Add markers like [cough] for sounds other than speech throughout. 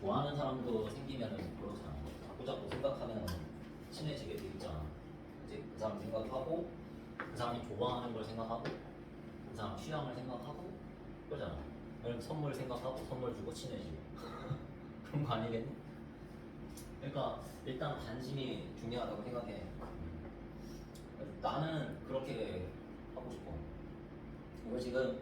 좋아하는 사람도 생기면은 그렇잖아. 자꾸 자꾸 생각하면 친해지게 돼 있잖아. 이제 그 사람 생각하고 그 사람이 좋아하는 걸 생각하고 그 사람 취향을 생각하고 그러잖아. 그럼 선물 생각하고 선물 주고 친해지고 [laughs] 그런 거 아니겠니? 그러니까 일단 관심이 중요하다고 생각해. 나는 그렇게 하고 싶어. 이거 지금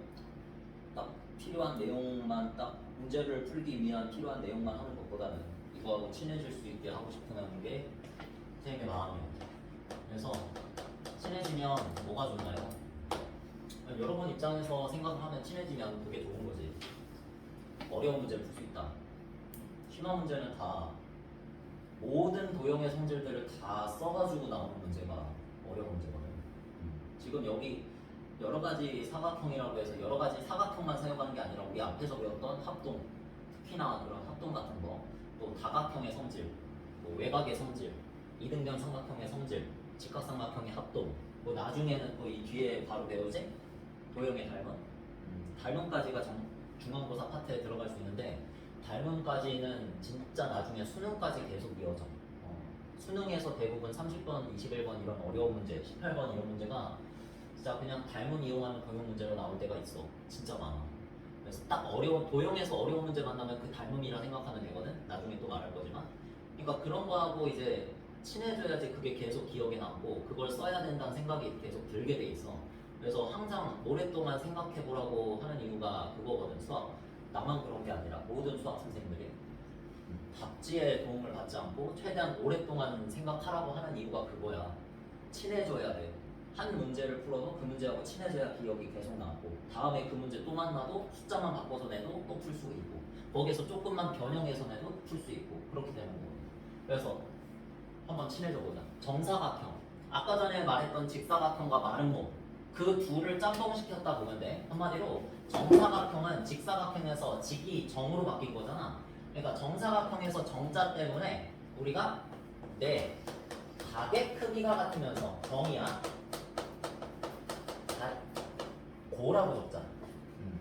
딱 필요한 내용만 딱 문제를 풀기 위한 필요한 내용만 하는 것보다는 이거하고 친해질 수 있게 하고 싶은 게 선생님의 마음이에요. 그래서 친해지면 뭐가 좋나요? 여러분 입장에서 생각을 하면 친해지면 그게 좋은 거지. 어려운 문제를 풀 수 있다. 심화 문제는 다 모든 도형의 성질들을 다 써가지고 나오는 문제가 어려운 문제거든. 음. 지금 여기 여러 가지 사각형이라고 해서 여러 가지 사각형만 사용하는 게 아니라 우리 앞에서 배웠던 합동, 특히나 그런 합동 같은 거, 또 다각형의 성질, 뭐 외곽의 성질, 이등변 삼각형의 성질, 직각삼각형의 합동, 뭐 나중에는 또 이 뒤에 바로 배우지 도형의 닮은, 음, 닮은까지가 정- 중간고사 파트에 들어갈 수 있는데 닮은까지는 진짜 나중에 수능까지 계속 이어져. 어, 수능에서 대부분 30번, 21번 이런 어려운 문제, 18번 이런 문제가 진짜 그냥 닮은 이용하는 도형 문제로 나올 때가 있어. 진짜 많아. 그래서 딱 어려운 도형에서 어려운 문제 만나면 그 닮음이라 생각하는 애거든. 나중에 또 말할 거지만. 그러니까 그런 거하고 이제 친해져야지 그게 계속 기억에 남고 그걸 써야 된다는 생각이 계속 들게 돼 있어. 그래서 항상 오랫동안 생각해 보라고 하는 이유가 그거거든. 수학. 나만 그런 게 아니라 모든 수학 선생님들이 음, 답지에 도움을 받지 않고 최대한 오랫동안 생각하라고 하는 이유가 그거야. 친해져야 돼. 한 문제를 풀어도 그 문제하고 친해져야 기억이 계속 남고 다음에 그 문제 또 만나도 숫자만 바꿔서 내도 또 풀 수 있고 거기에서 조금만 변형해서 내도 풀 수 있고 그렇게 되는 거예요. 그래서 한번 친해져 보자. 정사각형. 아까 전에 말했던 직사각형과 마름모 그 둘을 짬뽕시켰다 보면 돼. 한마디로 정사각형은 직사각형에서 직이 정으로 바뀐 거잖아. 그러니까 정사각형에서 정자 때문에 우리가 내 가게 크기가 같으면서 정이야. 가, 고라고 적자. 음.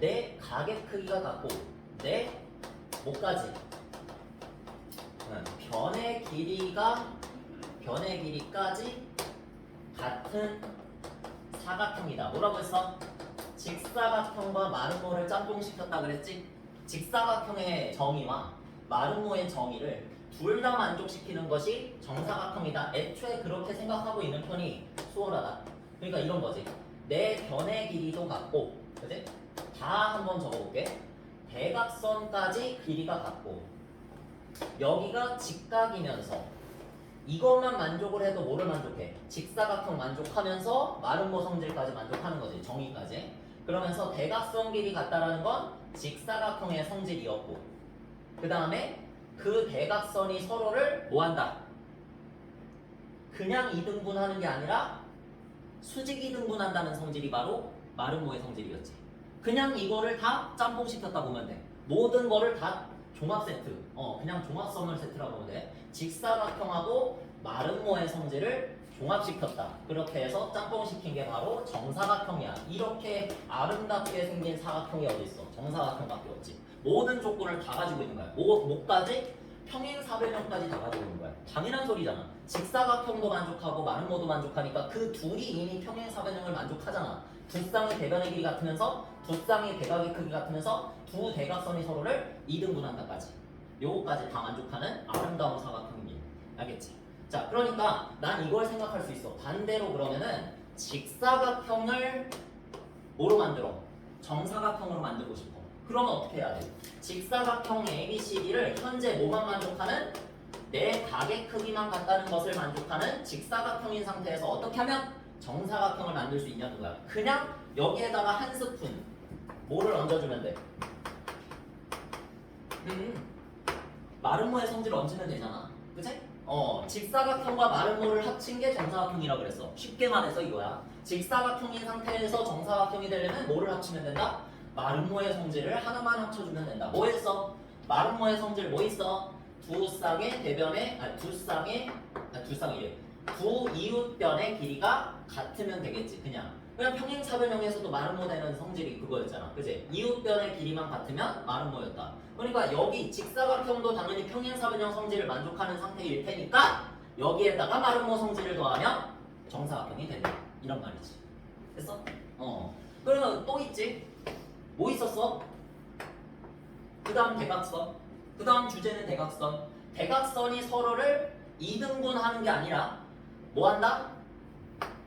내 가게 크기가 같고 내 목까지 응, 변의 길이가 변의 길이까지 같은 사각형이다. 뭐라고 했어? 직사각형과 마름모를 짬뽕시켰다 그랬지? 직사각형의 정의와 마름모의 정의를 둘 다 만족시키는 것이 정사각형이다. 애초에 그렇게 생각하고 있는 편이 수월하다. 그러니까 이런 거지. 내 변의 길이도 같고, 그지? 다 한번 적어볼게. 대각선까지 길이가 같고, 여기가 직각이면서 이것만 만족을 해도 뭐를 만족해? 직사각형 만족하면서 마름모 성질까지 만족하는 거지. 정의까지. 그러면서 대각선 길이 같다라는 건 직사각형의 성질이었고, 그 다음에 그 대각선이 서로를 뭐한다? 그냥 이등분하는 게 아니라 수직 이 등분한다는 성질이 바로 마름모의 성질이었지. 그냥 이거를 다 짬뽕 시켰다 보면 돼. 모든 거를 다 종합 세트. 어, 그냥 종합선을 세트라고 보면 돼. 직사각형하고 마름모의 성질을 종합시켰다. 그렇게 해서 짬뽕 시킨 게 바로 정사각형이야. 이렇게 아름답게 생긴 사각형이 어디 있어? 정사각형밖에 없지. 모든 조건을 다 가지고 있는 거야. 목, 목까지 평행사변형까지 있는 거야. 당연한 소리잖아. 직사각형도 만족하고 마름모도 만족하니까 그 둘이 이미 평행사변형을 만족하잖아. 두 쌍의 대변의 길이 같으면서 두 쌍의 대각의 크기 같으면서 두 대각선이 서로를 이등분한다까지. 요거까지 다 만족하는 아름다운 사각형입니다. 알겠지? 자, 그러니까 난 이걸 생각할 수 있어. 반대로 그러면은 직사각형을 뭐로 만들어? 정사각형으로 만들고 싶어. 그러면 어떻게 해야 돼? 직사각형 ABCD를 현재 뭐만 만족하는 내 각의 크기만 같다는 것을 만족하는 직사각형인 상태에서 어떻게 하면 정사각형을 만들 수 있냐는 거야. 그냥 여기에다가 한 스푼 뭐를 얹어주면 돼? 음, 마름모의 성질을 얹으면 되잖아. 그치? 어, 직사각형과 마름모를 합친 게 정사각형이라고 그랬어. 쉽게 말해서 이거야. 직사각형인 상태에서 정사각형이 되려면 뭐를 합치면 된다? 마름모의 성질을 하나만 합쳐주면 된다. 뭐 했어? 마름모의 성질 뭐 있어? 두 쌍의 대변의, 아니 두 쌍의, 아두 쌍이래. 두 이웃변의 길이가 같으면 되겠지. 그냥 그냥 평행사변형에서도 마름모 되는 성질이 그거였잖아. 그지? 이웃변의 길이만 같으면 마름모였다. 그러니까 여기 직사각형도 당연히 평행사변형 성질을 만족하는 상태일 테니까 여기에다가 마름모 성질을 더하면 정사각형이 된다. 이런 말이지. 됐어? 어. 그러면 또 있지? 뭐 있었어? 그 다음 대각선. 그 다음 주제는 대각선. 대각선이 서로를 이등분하는 게 아니라 뭐 한다?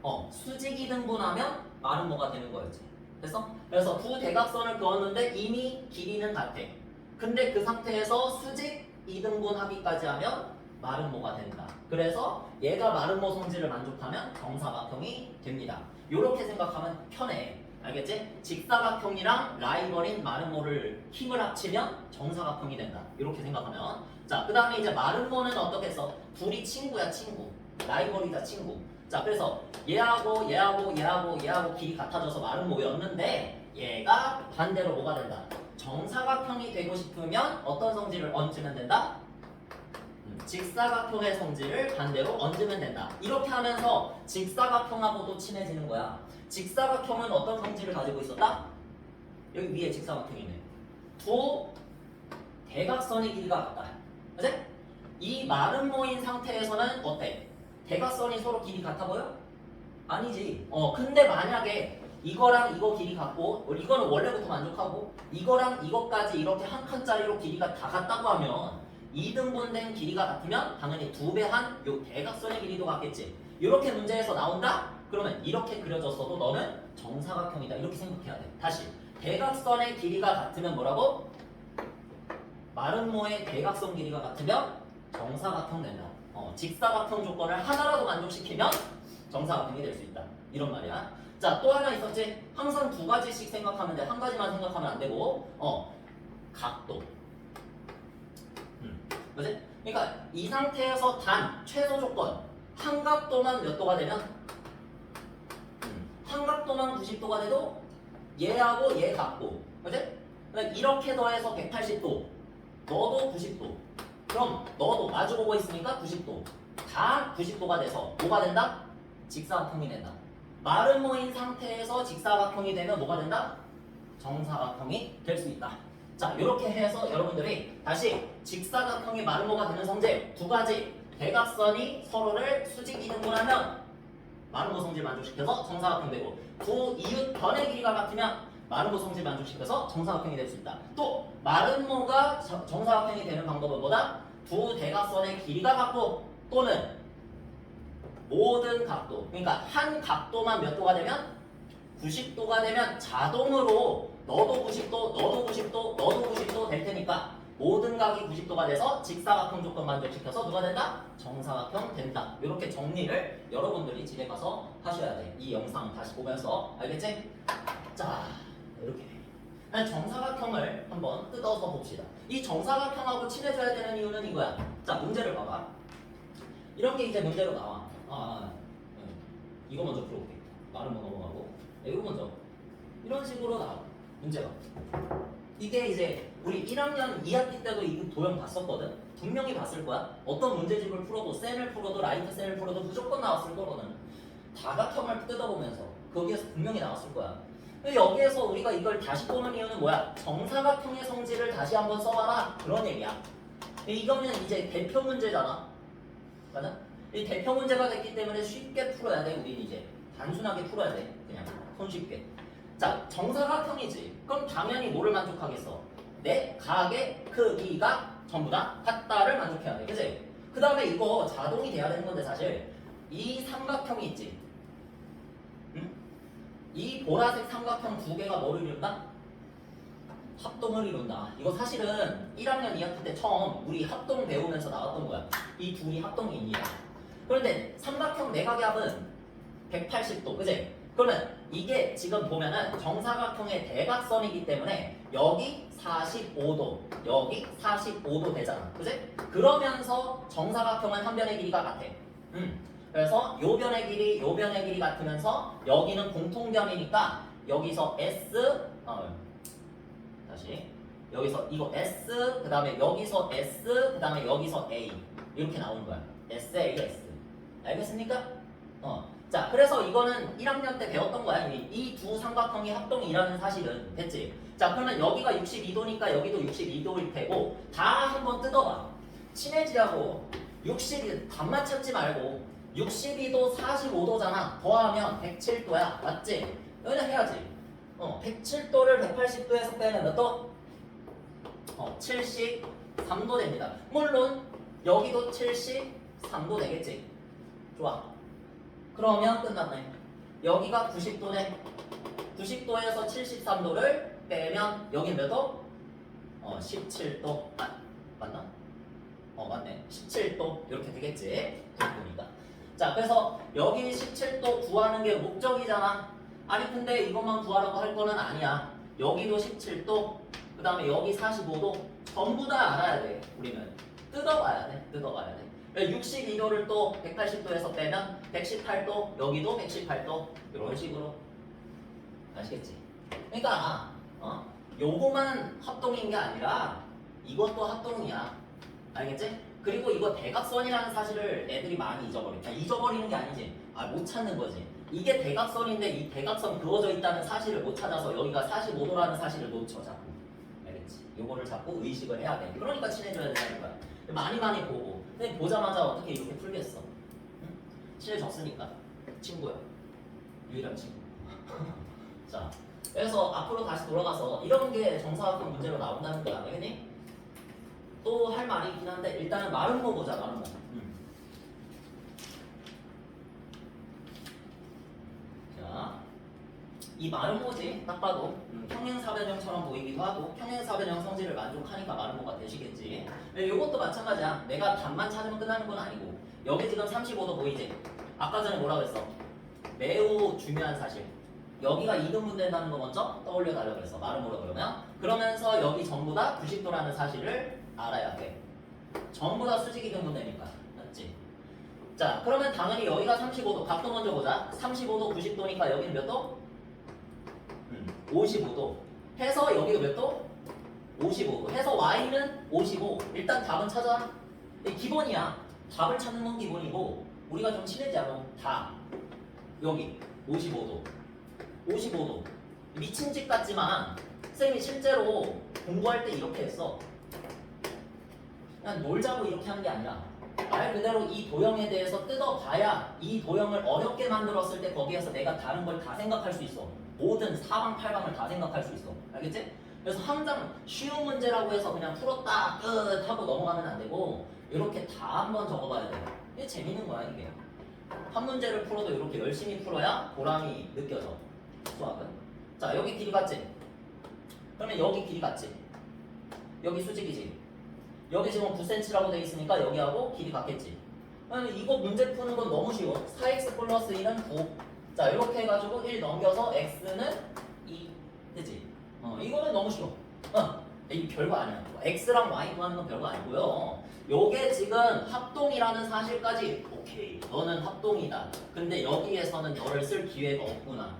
어, 수직 이등분하면 말은 뭐가 되는 거였지. 됐어? 그래서 두 대각선을 그었는데 이미 길이는 같아. 근데 그 상태에서 수직 이등분하기까지 하면 뭐가 된다. 그래서 얘가 마름모 성질을 만족하면 정사각형이 됩니다. 이렇게 생각하면 편해. 알겠지? 직사각형이랑 라이벌인 마름모를 힘을 합치면 정사각형이 된다. 이렇게 생각하면 자, 그 다음에 이제 마름모는 어떻게 써? 둘이 친구야, 친구. 라이벌이다, 친구. 자, 그래서 얘하고 얘하고 얘하고 얘하고 길이 같아져서 마름모였는데 얘가 반대로 뭐가 된다? 정사각형이 되고 싶으면 어떤 성질을 얹으면 된다? 음, 직사각형의 성질을 반대로 얹으면 된다. 이렇게 하면서 직사각형하고도 친해지는 거야. 직사각형은 어떤 성질을 가지고 있었다? 여기 위에 직사각형이네. 두 대각선의 길이가 같다. 그지? 이 마름모인 상태에서는 어때? 대각선이 서로 길이 같아 보여? 아니지. 어, 근데 만약에 이거랑 이거 길이 같고 어, 이거는 원래부터 만족하고 이거랑 이거까지 이렇게 한 칸짜리로 길이가 다 같다고 하면 2등분된 길이가 같으면 당연히 두 배 한 요 대각선의 길이도 같겠지. 이렇게 문제에서 나온다? 그러면 이렇게 그려졌어도 너는 정사각형이다. 이렇게 생각해야 돼. 다시 대각선의 길이가 같으면 뭐라고? 마름모의 대각선 길이가 같으면 정사각형 된다. 어, 직사각형 조건을 하나라도 만족시키면 정사각형이 될 수 있다. 이런 말이야. 자, 또 하나 있었지? 항상 두 가지씩 생각하면 돼. 한 가지만 생각하면 안 되고, 어, 각도. 음, 그지? 그러니까 이 상태에서 단, 최소 조건, 한 각도만 몇 도가 되면, 음, 한 각도만 90도가 돼도 얘하고 얘 같고, 그지? 그러니까 이렇게 더해서 180도, 너도 90도. 그럼 너도 마주보고 있으니까 90도. 다 90도가 돼서 뭐가 된다? 직사각형이 된다. 마름모인 상태에서 직사각형이 되면 뭐가 된다? 정사각형이 될 수 있다. 자, 이렇게 해서 여러분들이 다시 직사각형이 마름모가 되는 성질 두 가지 대각선이 서로를 수직 이등분 하면 마름모 성질 만족시켜서 정사각형 되고 두 이웃 변의 길이가 같으면 마름모 성질 만족시켜서 정사각형이 될 수 있다. 또 마름모가 저- 정사각형이 되는 방법은 뭐다? 두 대각선의 길이가 같고 또는 모든 각도 그러니까 한 각도만 몇 도가 되면 90도가 되면 자동으로 너도 90도, 너도 90도, 너도 90도 될 테니까 모든 각이 90도가 돼서 직사각형 조건 만족시켜서 누가 된다? 정사각형 된다. 이렇게 정리를 여러분들이 집에 가서 하셔야 돼. 이 영상 다시 보면서 알겠지? 자, 이렇게. 정사각형을 한번 뜯어서 봅시다. 이 정사각형하고 친해져야 되는 이유는 이거야. 자, 문제를 봐봐. 이런 게 이제 문제로 나와. 아, 아, 네. 이거 먼저 풀어볼게. 말은 뭐 넘어가고. 네, 이거 먼저. 이런 식으로 나와. 문제가. 이게 이제 우리 1학년 2학기 때도 이 도형 봤었거든. 분명히 봤을 거야. 어떤 문제집을 풀어도 셀을 풀어도 라이트 셀을 풀어도 무조건 나왔을 거거든. 다각형을 뜯어보면서 거기에서 분명히 나왔을 거야. 여기에서 우리가 이걸 다시 보는 이유는 뭐야? 정사각형의 성질을 다시 한번 써봐라 그런 얘기야. 이거는 이제 대표 문제잖아. 맞아? 이 대표 문제가 됐기 때문에 쉽게 풀어야 돼. 우린 이제 단순하게 풀어야 돼. 그냥 손쉽게. 자, 정사각형이지. 그럼 당연히 뭐를 만족하겠어? 내 각의 크기가 전부 다 같다를 만족해야 돼. 그지? 그 다음에 이거 자동이 돼야 되는 건데 사실 이 삼각형이 있지. 응? 이 보라색 삼각형 두 개가 뭐를 이룬다? 합동을 이룬다. 이거 사실은 1학년 2학기 때 처음 우리 합동 배우면서 나왔던 거야. 이 둘이 합동이 있냐. 그런데 삼각형 내각의 합은 180도, 그지? 그러면 이게 지금 보면은 정사각형의 대각선이기 때문에 여기 45도, 여기 45도 되잖아. 그지? 그러면서 정사각형은 한 변의 길이가 같아. 음. 그래서 요 변의 길이, 요 변의 길이 같으면서 여기는 공통변이니까 여기서 S, 어, 다시 여기서 이거 S, 그 다음에 여기서 S, 그 다음에 여기서 A 이렇게 나오는 거야. S, A, S. 알겠습니까? 어. 자, 그래서 이거는 1학년 때 배웠던 거야. 이 두 삼각형이 합동이라는 사실은 됐지? 자, 그러면 여기가 62도니까 여기도 62도일 테고 다 한번 뜯어봐. 친해지라고 62 답만 찾지 말고 62도 45도잖아. 더하면 107도야. 맞지? 여기다 해야지. 어, 107도를 180도에서 빼면 몇 도? 어, 73도 됩니다. 물론 여기도 73도 되겠지. 좋아. 그러면 끝났네. 여기가 90도네. 90도에서 73도를 빼면 여기 몇 도? 어, 17도. 아, 맞나? 어, 맞네. 17도. 이렇게 되겠지. 보니까. 자, 그래서 여기 17도 구하는 게 목적이잖아. 아니, 근데 이것만 구하라고 할 거는 아니야. 여기도 17도, 그 다음에 여기 45도. 전부 다 알아야 돼. 우리는. 뜯어봐야 돼. 뜯어봐야 돼. 62도를 또 180도에서 빼면 118도, 여기도 118도. 이런 식으로. 아시겠지? 그러니까, 어? 요거만 합동인 게 아니라 이것도 합동이야. 알겠지? 그리고 이거 대각선이라는 사실을 애들이 많이 잊어버려. 아, 잊어버리는 게 아니지. 아, 못 찾는 거지. 이게 대각선인데 이 대각선 그어져 있다는 사실을 못 찾아서 여기가 45도라는 사실을 놓쳐 자꾸. 알겠지? 요거를 자꾸 의식을 해야 돼. 그러니까 친해져야 되는 거야. 많이 많이 보고. 근데 보자마자 어떻게 이렇게 풀겠어? 응? 친해졌으니까. 친구야. 유일한 친구. [laughs] 자, 그래서 앞으로 다시 돌아가서 이런 게 정사각형 문제로 나온다는 거야. 알겠니? 또할 말이 있긴 한데 일단은 마름모 보자 마름모 음. 자 이 마름모지 딱 봐도 음, 평행사변형처럼 보이기도 하고 평행사변형 성질을 만족하니까 마름모가 되시겠지 이것도 마찬가지야 내가 답만 찾으면 끝나는 건 아니고 여기 지금 35도 보이지 아까 전에 뭐라 그랬어 매우 중요한 사실 여기가 2등분 된다는 거 먼저 떠올려 달라고 그랬어 마름모로 그러면 그러면서 여기 전부 다 90도라는 사실을 알아야 돼. 전부 다 수직이 등분되니까. 맞지? 자, 그러면 당연히 여기가 35도. 각도 먼저 보자. 35도, 90도니까 여기는 몇 도? 음, 55도. 해서 여기도 몇 도? 55도. 해서 y는 55. 일단 답은 찾아. 이게 기본이야. 답을 찾는 건 기본이고 우리가 좀 친해지자. 다. 여기 55도. 55도. 미친 짓 같지만 쌤이 실제로 공부할 때 이렇게 했어. 그냥 놀자고 이렇게 하는 게 아니라 말 그대로 이 도형에 대해서 뜯어봐야 이 도형을 어렵게 만들었을 때 거기에서 내가 다른 걸 다 생각할 수 있어. 모든 사방팔방을 다 생각할 수 있어. 알겠지? 그래서 항상 쉬운 문제라고 해서 그냥 풀었다 끝 하고 넘어가면 안 되고 이렇게 다 한번 적어봐야 돼. 이게 재밌는 거야 이게. 한 문제를 풀어도 이렇게 열심히 풀어야 보람이 느껴져. 수학은. 자 여기 길이 같지? 그러면 여기 길이 같지? 여기 수직이지? 여기 지금 9cm라고 돼 있으니까 여기하고 길이 같겠지. 그러면 이거 문제 푸는 건 너무 쉬워. 4x 플러스 1은 9. 자, 이렇게 해가지고 1 넘겨서 x는 2. 되지? 어, 이거는 너무 쉬워. 어, 이 별거 아니야. x랑 y 구하는 건 별거 아니고요. 요게 지금 합동이라는 사실까지 오케이. 너는 합동이다. 근데 여기에서는 너를 쓸 기회가 없구나.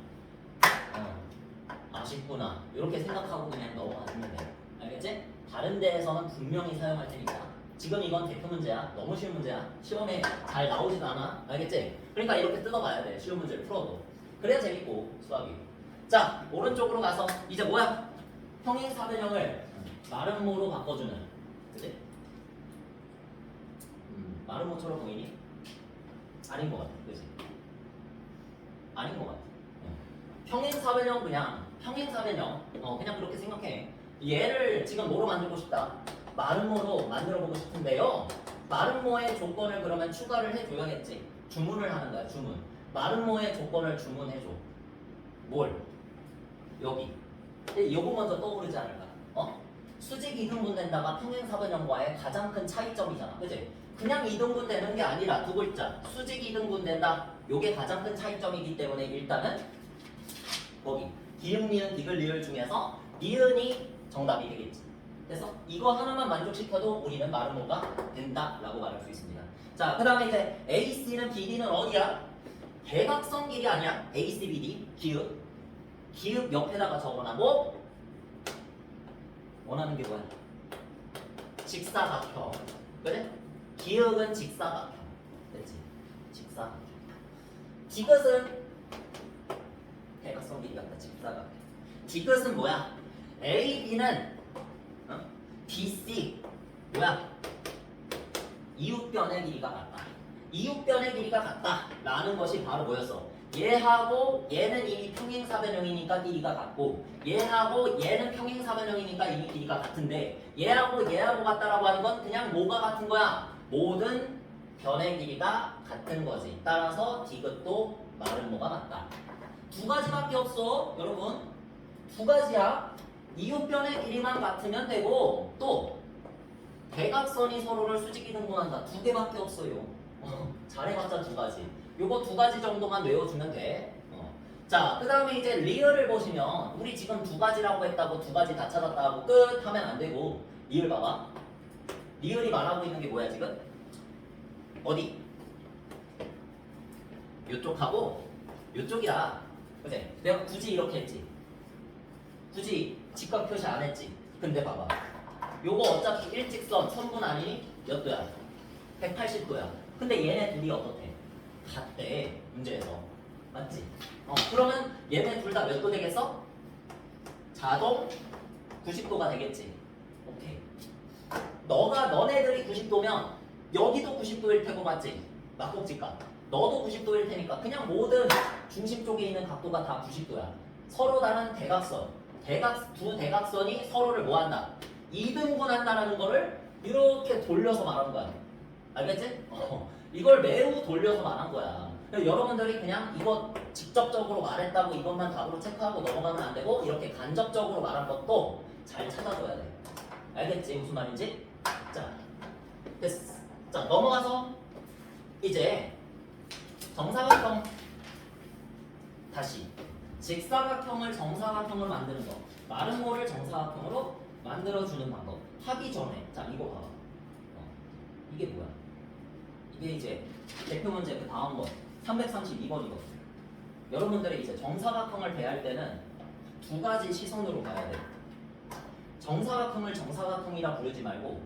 어, 아쉽구나. 이렇게 생각하고 그냥 넘어가면 돼. 알겠지? 다른 데에서는 분명히 사용할 테니까. 지금 이건 대표 문제야. 너무 쉬운 문제야. 시험에 잘 나오지도 않아. 알겠지? 그러니까 이렇게 뜯어봐야 돼. 쉬운 문제를 풀어도. 그래야 재밌고 수학이. 자 오른쪽으로 가서 이제 뭐야? 평행 사변형을 마름모로 바꿔주는. 그치? 음, 마름모처럼 보이니? 아닌 것 같아. 그치? 아닌 것 같아. 어. 평행 사변형 그냥. 평행 사변형. 어, 그냥 그렇게 생각해 얘를 지금 뭐로 만들고 싶다? 마름모로 만들어 보고 싶은데요. 마름모의 조건을 그러면 추가를 해줘야겠지. 주문을 하는 거야, 주문. 마름모의 조건을 주문해줘. 뭘? 여기. 요거 먼저 떠오르지 않을까? 어? 수직 이등분 된다가 평행사변형과의 가장 큰 차이점이잖아. 그지? 그냥 이등분 되는 게 아니라 두 글자. 수직 이등분 된다. 요게 가장 큰 차이점이기 때문에 일단은 거기. 기음, 니은, 디귿, 리을 중에서 니은이 정답이 되겠지. 그래서 이거 하나만 만족시켜도 우리는 마름모가 된다라고 말할 수 있습니다. 자, 그 다음에 이제 AC는 BD는 어디야? 대각선 길이 아니야. ACBD 기읍. 기읍 옆에다가 적어놔고 원하는 게 뭐야? 직사각형. 그래? 기읍은 직사각형. 됐지? 직사각형. 디귿은 대각선 길이 같다 직사각. 디귿은 뭐야? A, B는 어? BC 뭐야? 이웃변의 길이가 같다. 이웃변의 길이가 같다라는 것이 바로 뭐였어? 얘하고 얘는 이미 평행사변형이니까 길이가 같고 얘하고 얘는 평행사변형이니까 이미 길이가 같은데 얘하고 얘하고 같다라고 하는 건 그냥 뭐가 같은 거야? 모든 변의 길이가 같은 거지. 따라서 디귿도 마른 뭐가 같다. 두 가지밖에 없어, 여러분. 두 가지야. 이웃변의 길이만 같으면 되고 또 대각선이 서로를 수직이 등분한다. 두 개밖에 없어요. 어, 잘해봤자 두 가지. 요거 두 가지 정도만 외워주면 돼. 어. 자, 그 다음에 이제 리얼을 보시면 우리 지금 두 가지라고 했다고 두 가지 다 찾았다 하고 끝 하면 안 되고 리얼 봐봐. 리얼이 말하고 있는 게 뭐야 지금? 어디? 요쪽하고 요쪽이야. 그지? 내가 굳이 이렇게 했지. 굳이 직각 표시 안 했지. 근데 봐봐. 요거 어차피 일직선 천분 아니니 몇 도야? 180도야. 근데 얘네 둘이 어떻대? 같대. 문제에서. 맞지? 어, 그러면 얘네 둘 다 몇 도 되겠어? 자동 90도가 되겠지. 오케이. 너가 너네들이 90도면 여기도 90도일 테고 맞지? 막곡지가. 너도 90도일 테니까 그냥 모든 중심 쪽에 있는 각도가 다 90도야. 서로 다른 대각선. 대각 두 대각선이 서로를 뭐한다? 이등분한다라는 거를 이렇게 돌려서 말한 거야. 알겠지? 어, 이걸 매우 돌려서 말한 거야. 여러분들이 그냥 이거 직접적으로 말했다고 이것만 답으로 체크하고 넘어가면 안 되고 이렇게 간접적으로 말한 것도 잘 찾아줘야 돼. 알겠지? 무슨 말인지? 자, 됐어. 자, 넘어가서 이제 정사각형 다시 직사각형을 정사각형으로 만드는 거 마름모를 정사각형으로 만들어주는 방법. 하기 전에. 자 이거 봐봐 어, 이게 뭐야? 이게 이제 대표 문제 그 다음 거. 332번이거든요 여러분들이 이제 정사각형을 대할 때는 두 가지 시선으로 봐야 돼. 정사각형을 정사각형이라 부르지 말고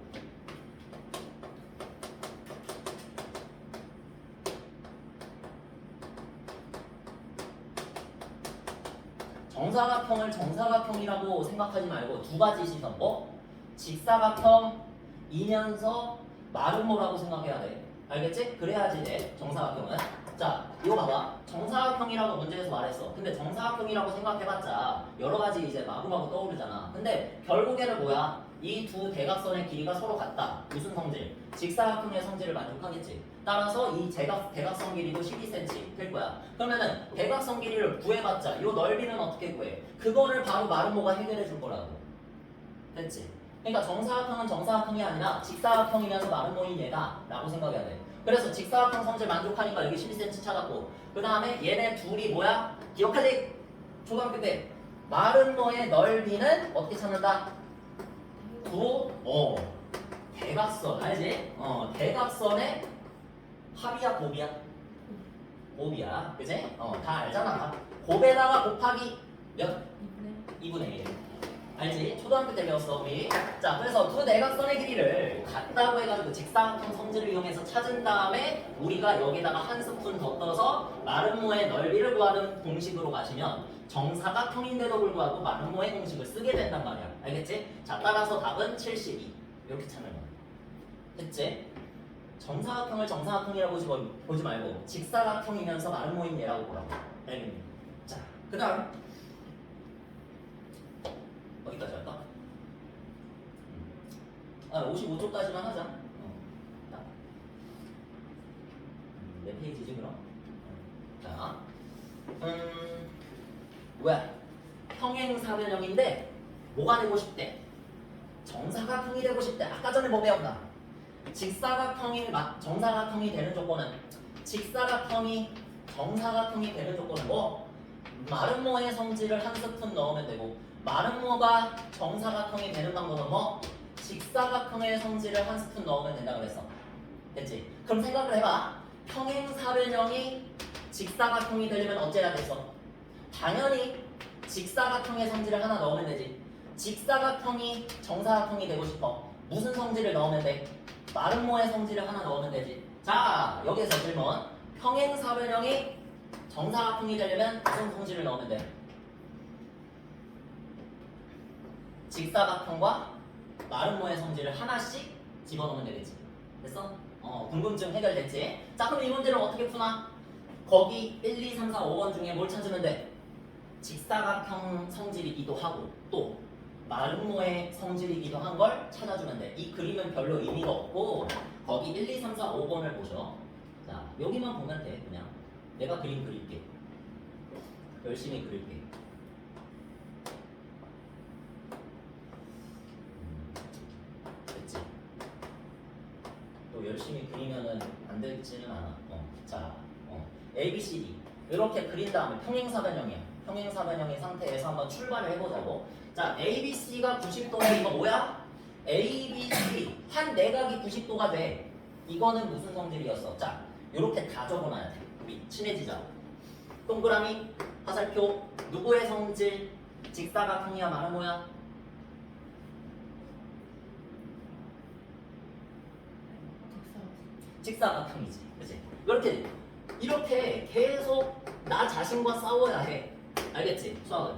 정사각형을 정사각형이라고 생각하지 말고 두 가지 시선. 뭐? 직사각형이면서 마름모라고 생각해야 돼. 알겠지? 그래야지 돼 정사각형은. 자 이거 봐봐. 정사각형이라고 문제에서 말했어. 근데 정사각형이라고 생각해봤자 여러 가지 이제 마구마구 떠오르잖아. 근데 결국에는 뭐야 이 두 대각선의 길이가 서로 같다 무슨 성질? 직사각형의 성질을 만족하겠지 따라서 이 대각, 대각선 길이도 12cm 될 거야 그러면은 대각선 길이를 구해봤자 이 넓이는 어떻게 구해? 그거를 바로 마름모가 해결해 줄 거라고 됐지? 그러니까 정사각형은 정사각형이 아니라 직사각형이면서 마름모인 얘다 라고 생각해야 돼 그래서 직사각형 성질 만족하니까 여기 12cm 찾았고 그 다음에 얘네 둘이 뭐야? 기억하지? 초등학교 때 마름모의 넓이는 어떻게 찾는다? 구, 어, 대각선 알지? 어, 대각선의 합이야 곱이야? 곱이야, 그지? 어, 다 알잖아. 곱에다가 곱하기 몇? 2분의 1. 알지? 초등학교 때 배웠어 우리. 자, 그래서 두 대각선의 길이를 같다고 해가지고 직사각형 성질을 이용해서 찾은 다음에 우리가 여기다가 한 스푼 더 떠서 마름모의 넓이를 구하는 공식으로 가시면 정사각형인데도 불구하고 마름모의 공식을 쓰게 된단 말이야. 알겠지? 자, 따라서 답은 72. 이렇게 찾는 거야. 됐지? 정사각형을 정사각형이라고 보지, 말- 보지 말고 직사각형이면서 마름모인 얘라고 보라고. 알겠니? 자, 그 다음 어디까지 할까? 음. 아, 55초까지만 하자. 어. 자. 음, 몇 페이지지 그럼? 어. 자, 음, 왜? 평행사변형인데 뭐가 되고 싶대? 정사각형이 되고 싶대. 아까 전에 뭐 배웠나? 직사각형이 마- 정사각형이 되는 조건은 직사각형이 정사각형이 되는 조건은 뭐? 마름모의 성질을 한 스푼 넣으면 되고 마름모가 정사각형이 되는 방법은 뭐? 직사각형의 성질을 한 스푼 넣으면 된다 그랬어. 됐지? 그럼 생각을 해봐. 평행사변형이 직사각형이 되려면 어째야 됐어? 당연히 직사각형의 성질을 하나 넣으면 되지. 직사각형이 정사각형이 되고 싶어. 무슨 성질을 넣으면 돼? 마름모의 성질을 하나 넣으면 되지. 자, 여기서 질문. 평행사변형이 정사각형이 되려면 무슨 성질을 넣으면 돼? 직사각형과 마름모의 성질을 하나씩 집어넣으면 되겠지. 됐어? 어, 궁금증 해결됐지? 자, 그럼 이 문제를 어떻게 푸나? 거기 1, 2, 3, 4, 5번 중에 뭘 찾으면 돼? 직사각형 성질이기도 하고 또 마름모의 성질이기도 한 걸 찾아주면 돼. 이 그림은 별로 의미가 없고 거기 1, 2, 3, 4, 5번을 보죠. 자, 여기만 보면 돼. 그냥 내가 그림 그릴게. 열심히 그릴게. 음, 됐지? 또 열심히 그리면은 안 되지는 않아. 어, 자, 어, A, B, C, D 이렇게 그린 다음에 평행사변형이야. 평행사변형의 상태에서 한번 출발을 해보자고. 자, A, B, C가 90도면 이거 뭐야? A, B, C 한 내각이 90도가 돼. 이거는 무슨 성질이었어? 자, 이렇게 다 적어놔야 돼. 우리 친해지자. 동그라미, 화살표, 누구의 성질? 직사각형이야, 마르모야? 직사각형이지. 그치? 이렇게 이렇게 계속 나 자신과 싸워야 해. 알겠지? 수학은.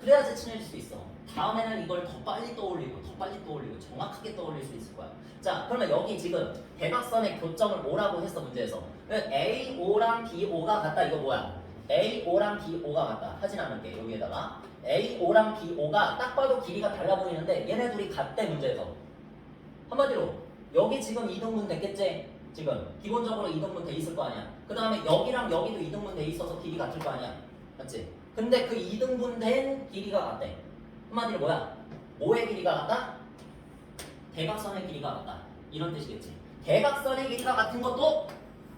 그래야지 친해질 수 있어. 다음에는 이걸 더 빨리 떠올리고 더 빨리 떠올리고 정확하게 떠올릴 수 있을 거야. 자, 그러면 여기 지금 대각선의 교점을 뭐라고 했어 문제에서? A, O랑 B, O가 같다. 이거 뭐야? A, O랑 B, O가 같다. 하진 않을게 여기에다가 A, O랑 B, O가 딱 봐도 길이가 달라 보이는데 얘네 둘이 같대 문제에서. 한마디로 여기 지금 이등분 됐겠지? 지금 기본적으로 이등분 돼 있을 거 아니야. 그 다음에 여기랑 여기도 이등분 돼 있어서 길이 같을 거 아니야. 맞지? 근데 그 이등분 된 길이가 같대. 한마디로 뭐야? 5의 길이가 같다? 대각선의 길이가 같다. 이런 뜻이겠지. 대각선의 길이가 같은 것도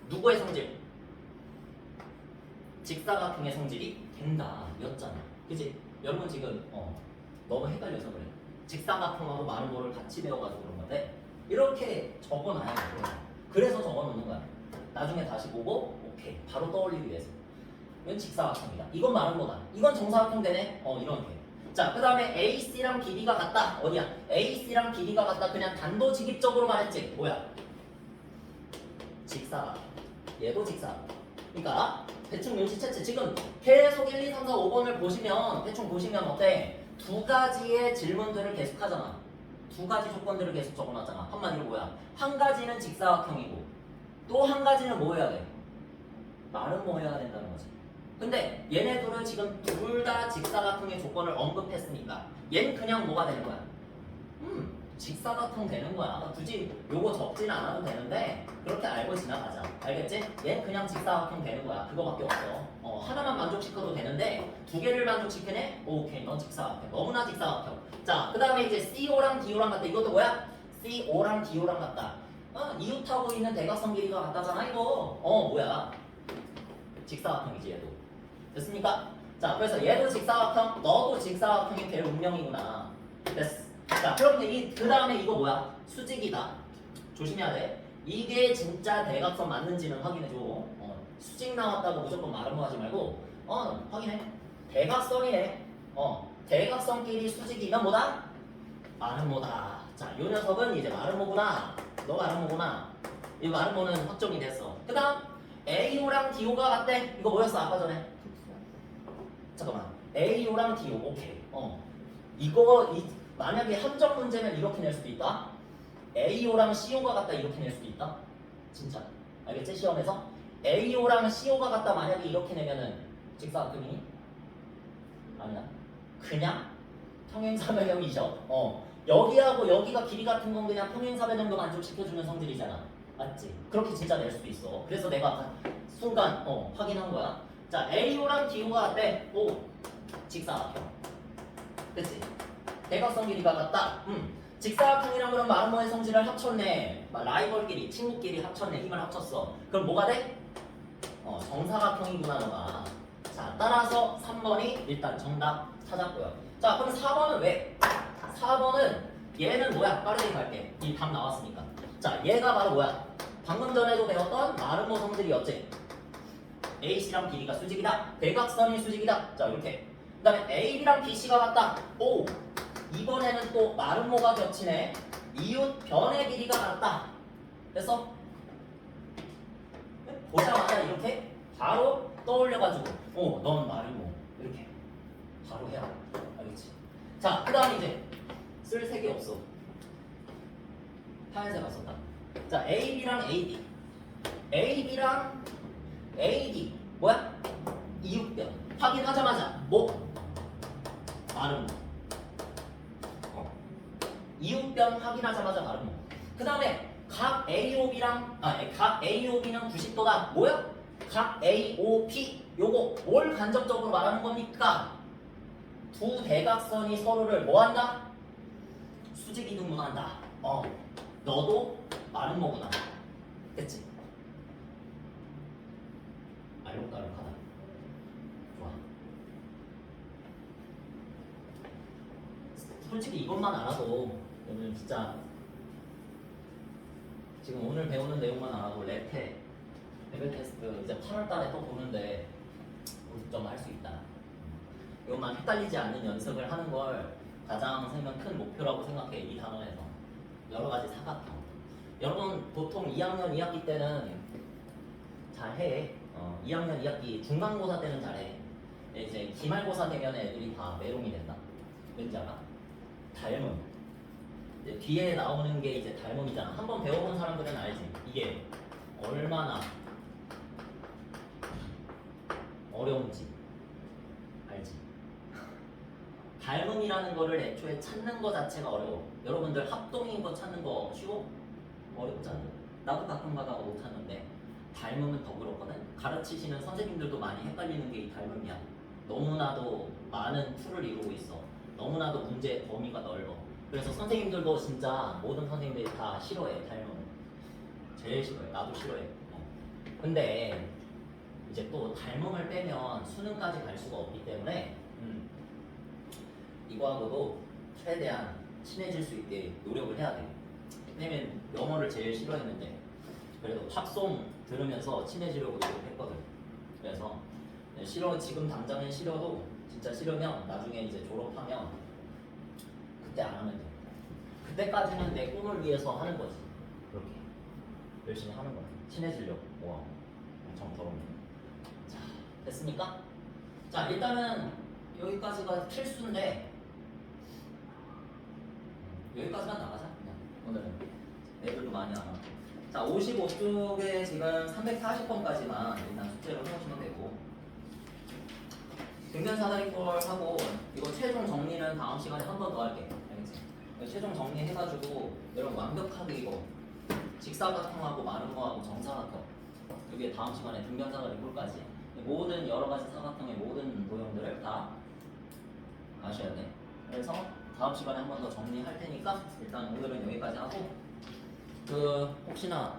누구의 성질? 직사각형의 성질이 된다. 였잖아. 그지? 여러분 지금 어, 너무 헷갈려서 그래. 직사각형하고 거를 같이 배워가지고 그런 건데 이렇게 적어놔야 돼. 그래서 적어놓는 거야. 나중에 다시 보고 오케이 바로 떠올리기 위해서. 이건 직사각형이다. 이건 많은 거다. 이건 정사각형 되네. 어 이렇게. 자, 그 다음에 AC랑 BD가 같다. 어디야? AC랑 BD가 같다. 그냥 단도직입적으로 말했지. 뭐야? 직사각형. 얘도 직사각형. 그러니까 대충 눈치챘지. 지금 계속 1, 2, 3, 4, 5번을 보시면 대충 보시면 어때? 두 가지의 질문들을 계속 하잖아. 두 가지 조건들을 계속 적어놨잖아. 한마디로 뭐야? 한 가지는 직사각형이고 또 한 가지는 뭐 해야 돼? 말은 뭐 해야 된다는 거지. 근데 얘네들은 지금 둘 다 직사각형의 조건을 언급했으니까 얘는 그냥 뭐가 되는 거야? 음, 직사각형 되는 거야. 굳이 요거 적진 않아도 되는데 그렇게 알고 지나가자. 알겠지? 얘는 그냥 직사각형 되는 거야. 그거밖에 없어. 어, 하나만 만족시켜도 되는데 두 개를 만족시키네? 오케이, 넌 직사각형. 너무나 직사각형. 자, 그 다음에 이제 CO랑 DO랑 같다. 이것도 뭐야? CO랑 DO랑 같다. 어, 이웃하고 있는 대각선 길이가 같다잖아, 이거. 어, 뭐야? 직사각형이지, 얘도. 됐습니까? 자, 그래서 얘도 직사각형, 너도 직사각형이 될 운명이구나. 됐어. 자, 그럼 이, 그 다음에 이거 뭐야? 수직이다. 조심해야 돼. 이게 진짜 대각선 맞는지는 확인해줘. 어, 수직 나왔다고 무조건 말은 뭐 하지 말고, 어, 확인해. 대각선이네. 어, 대각선끼리 수직이면 뭐다? 마름모다. 자, 요 녀석은 이제 마름모구나. 너 마름모구나. 이 마름모는 확정이 됐어. 그 다음, AO랑 DO가 같대. 이거 뭐였어, 아까 전에? 잠깐만. AO랑 DO. 오케이. 어. 이거, 이, 만약에 함정 문제면 이렇게 낼 수도 있다. AO랑 CO가 같다. 이렇게 낼 수도 있다. 진짜. 알겠지? 시험에서? AO랑 CO가 같다. 만약에 이렇게 내면은 직사각형이 아니야. 그냥 평행사변형이죠. 어. 여기하고 여기가 길이 같은 건 그냥 평행사변형도 만족시켜주는 성질이잖아. 맞지? 그렇게 진짜 낼 수도 있어. 그래서 내가 순간 어, 확인한 거야. 자, AO랑 DO가 같대. 오, 직사각형. 그치? 대각선 길이가 같다. 음. 직사각형이랑 그럼 마르모의 성질을 합쳤네. 막 라이벌끼리, 친구끼리 합쳤네. 힘을 합쳤어. 그럼 뭐가 돼? 어, 정사각형이구나 너가. 자, 따라서 3번이 일단 정답 찾았고요. 자, 그럼 4번은 왜? 4번은 얘는 뭐야? 빠르게 갈게. 이 답 나왔으니까. 자, 얘가 바로 뭐야? 방금 전에도 배웠던 마르모 성질이었지. AC랑 BD가 수직이다. 대각선이 수직이다. 자, 이렇게. 그 다음에 AB랑 BC가 같다. 오! 이번에는 또 마르모가 겹치네. 이웃 변의 길이가 같다. 됐어? 보자마자 이렇게 바로 떠올려가지고 어넌 말이 뭐 이렇게 바로 해야 돼. 알겠지? 자 그 다음 이제 쓸 색이 없어 하얀색 안 썼다 자 A, B랑 AD A, B랑 AD 뭐야? 이육변 확인하자마자 뭐? 말은 뭐? 어. 이육변 확인하자마자 말은 뭐? 그 다음에 각 AOB랑 아각 AOB는 90도다 뭐야? 각 AOP 요거 뭘 간접적으로 말하는 겁니까? 두 대각선이 서로를 뭐한다? 수직 이등분한다 어 너도 말은 뭐구나 됐지? 알록달록하다 좋아 솔직히 이것만 알아도 오늘 진짜 지금 오늘 배우는 내용만 알아도 레페 레벨 테스트 이제 8월달에 또 보는데 50점 할 수 있다. 이것만 헷갈리지 않는 연습을 하는 걸 가장 생각 큰 목표라고 생각해 이 단원에서 여러 가지 사각형. 여러분 보통 2학년 2학기 때는 잘해. 어, 2학년 2학기 중간고사 때는 잘해. 근데 이제 기말고사 되면 애들이 다 메롱이 된다. 왠지 알아? 닮음. 이제 뒤에 나오는 게 이제 닮음이잖아. 한번 배워본 사람들은 알지. 이게 얼마나 어려운지 알지. 닮음이라는 거를 애초에 찾는 거 자체가 어려워. 여러분들 합동인 거 찾는 거 쉬워? 어렵잖아. 나도 가끔 가다가 못 찾는데 닮음은 더 그렇거든. 가르치시는 선생님들도 많이 헷갈리는 게 이 닮음이야. 너무나도 많은 풀을 이루고 있어. 너무나도 문제의 범위가 넓어. 그래서 선생님들도 진짜 모든 선생님들이 다 싫어해 닮음. 제일 싫어해. 나도 싫어해. 어. 근데 이제 또 닮음을 빼면 수능까지 갈 수가 없기 때문에 음, 이거하고도 최대한 친해질 수 있게 노력을 해야 돼. 왜냐면 영어를 제일 싫어했는데 그래도 팝송 들으면서 친해지려고 노력했거든. 그래서 네, 싫어 지금 당장은 싫어도 진짜 싫으면 나중에 이제 졸업하면 그때 안 하면 돼. 그때까지는 내 꿈을 위해서 하는 거지. 그렇게 열심히 하는 거야. 친해지려고. 와, 엄청 더럽네. 자, 됐습니까? 자, 일단은 여기까지가 필수인데 여기까지만 나가자. 그냥 오늘은 애들도 많이 안 왔고. 자, 55쪽에 지금 340번까지만 일단 숙제를 해오시면 되고. 등변 사다리 걸 하고 이거 최종 정리는 다음 시간에 한 번 더 할게. 알겠지? 최종 정리해가지고 여러분 완벽하게 이거 직사각형하고 마른 거하고 정사각형 이게 다음 시간에 등변 사다리 꼴까지 모든 여러 가지 사각형의 모든 모형들을 다 아셔야 돼. 그래서 다음 시간에 한 번 더 정리할 테니까 일단 오늘은 여기까지 하고 그 혹시나